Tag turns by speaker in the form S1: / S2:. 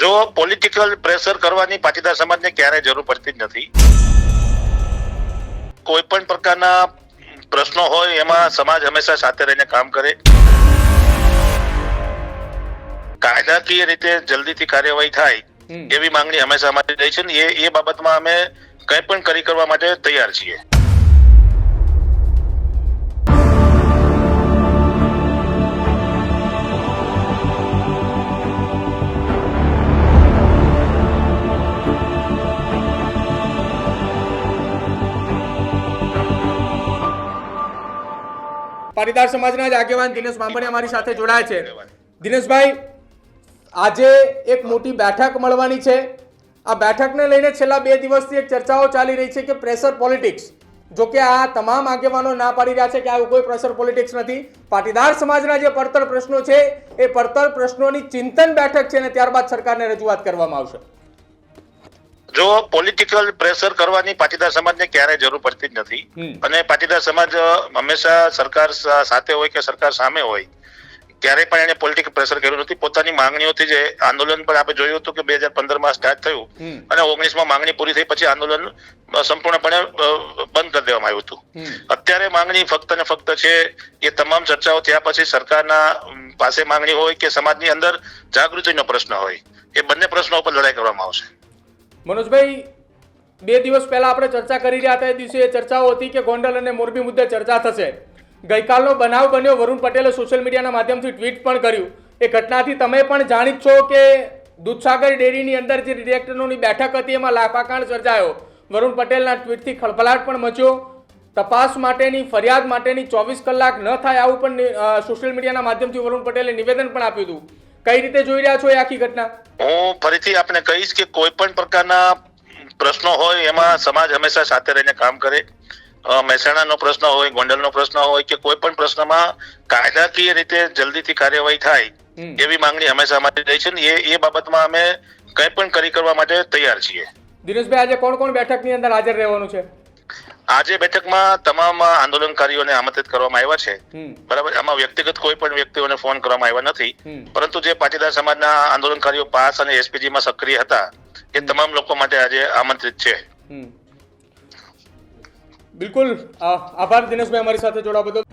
S1: જો political pressure કરવાની પાટીદાર સમાજને ક્યારેય જરૂર પડતી જ નથી. કોઈ પણ પ્રકારના પ્રશ્નો હોય એમાં સમાજ હંમેશા સાથે રહીને કામ કરે. કાયદાકીય રીતે જલ્દીથી કાર્યવાહી થાય એવી માંગણી હંમેશા અમારી રહી છે ને એ એ બાબતમાં અમે કંઈ પણ કરી કરવા માટે તૈયાર છીએ.
S2: પાટીદાર સમાજના જ આગેવાન દિનેશ બાંભણિયા મારી સાથે જોડાયા છે. દિનેશભાઈ, આજે એક મોટી બેઠક મળવાની છે. આ બેઠકને લઈને છેલ્લા બે દિવસથી એક ચર્ચાઓ ચાલી રહી છે કે પ્રેશર પોલિટિક્સ, જો કે આ તમામ આગેવાનો ના પાડી રહ્યા છે કે આવું કોઈ પ્રેશર પોલિટિક્સ નથી. પાટીદાર સમાજના જે પડતર પ્રશ્નો છે, એ પડતર પ્રશ્નોની ચિંતન બેઠક છે અને ત્યારબાદ સરકારને રજૂઆત કરવામાં આવશે.
S1: જો પોલિટિકલ પ્રેશર કરવાની પાટીદાર સમાજને ક્યારેય જરૂર પડતી જ નથી. અને પાટીદાર સમાજ હંમેશા સરકાર સાથે હોય કે સરકાર સામે હોય ક્યારેય પણ એને પોલિટિકલ પ્રેશર કર્યું નથી. પોતાની માંગણીઓથી જે આંદોલન પણ આપણે જોયું હતું કે બે હજાર પંદરમાં સ્ટાર્ટ થયું.
S2: અને
S1: અને ઓગણીસમાં માંગણી પૂરી થઈ પછી આંદોલન સંપૂર્ણપણે બંધ કરી દેવામાં આવ્યું હતું. અત્યારે માંગણી ફક્ત ને ફક્ત છે એ તમામ ચર્ચાઓ થયા પછી સરકારના પાસે માંગણી હોય કે સમાજની અંદર જાગૃતિનો પ્રશ્ન હોય એ બંને પ્રશ્નો ઉપર લડાઈ કરવામાં આવશે.
S2: મનોજભાઈ, બે દિવસ પહેલા આપણે ચર્ચા કરી રહ્યા હતા, એ દિવસે એ ચર્ચાઓ હતી કે ગોંડલ અને મોરબી મુદ્દે ચર્ચા થશે. ગઈકાલનો બનાવ બન્યો, વરુણ પટેલે સોશિયલ મીડિયાના માધ્યમથી ટ્વીટ પણ કર્યું. એ ઘટનાથી તમે પણ જાણીત છો કે દૂધસાગર ડેરીની અંદર જે ડિરેક્ટરોની બેઠક હતી, એમાં લાફાકાંડ સર્જાયો. વરુણ પટેલના ટ્વીટથી ખળભળાટ પણ મચ્યો. તપાસ માટેની, ફરિયાદ માટેની ચોવીસ કલાક ન થાય આવું પણ સોશિયલ મીડિયાના માધ્યમથી વરુણ પટેલે નિવેદન પણ આપ્યું હતું. કઈ રીતે જોઈ રહ્યા છો એ આખી ઘટના?
S1: હું ફરીથી આપને કહીશ કે કોઈ પણ પ્રકારના પ્રશ્નો હોય એમાં સમાજ હંમેશા સાથે રહીને કામ કરે. મહેસાણાનો પ્રશ્ન હોય ગોંડલનો પ્રશ્ન હોય કે કોઈ પણ પ્રશ્નમાં કાયદાકીય રીતે જલ્દીથી કાર્યવાહી થાય એવી માંગણી હંમેશા અમારી રહી છે ને એ એ બાબતમાં અમે કંઈ પણ કરી કરવા માટે તૈયાર છીએ.
S2: દિનેશભાઈ આજે કોણ કોણ બેઠકની અંદર હાજર રહેવાનું છે?
S1: આજે બેઠકમાં તમામ આંદોલનકારીઓને આમંત્રિત કરવામાં આવ્યા છે. બરાબર આમાં વ્યક્તિગત કોઈ પણ વ્યક્તિઓને ફોન કરવામાં આવ્યા નથી. પરંતુ જે પાટીદાર સમાજના આંદોલનકારીઓ પાસ અને એસપીજી માં સક્રિય હતા એ તમામ લોકો માટે આજે આમંત્રિત છે.
S2: બિલકુલ. આભાર દિનેશભાઈ અમારી સાથે જોડા બદલ.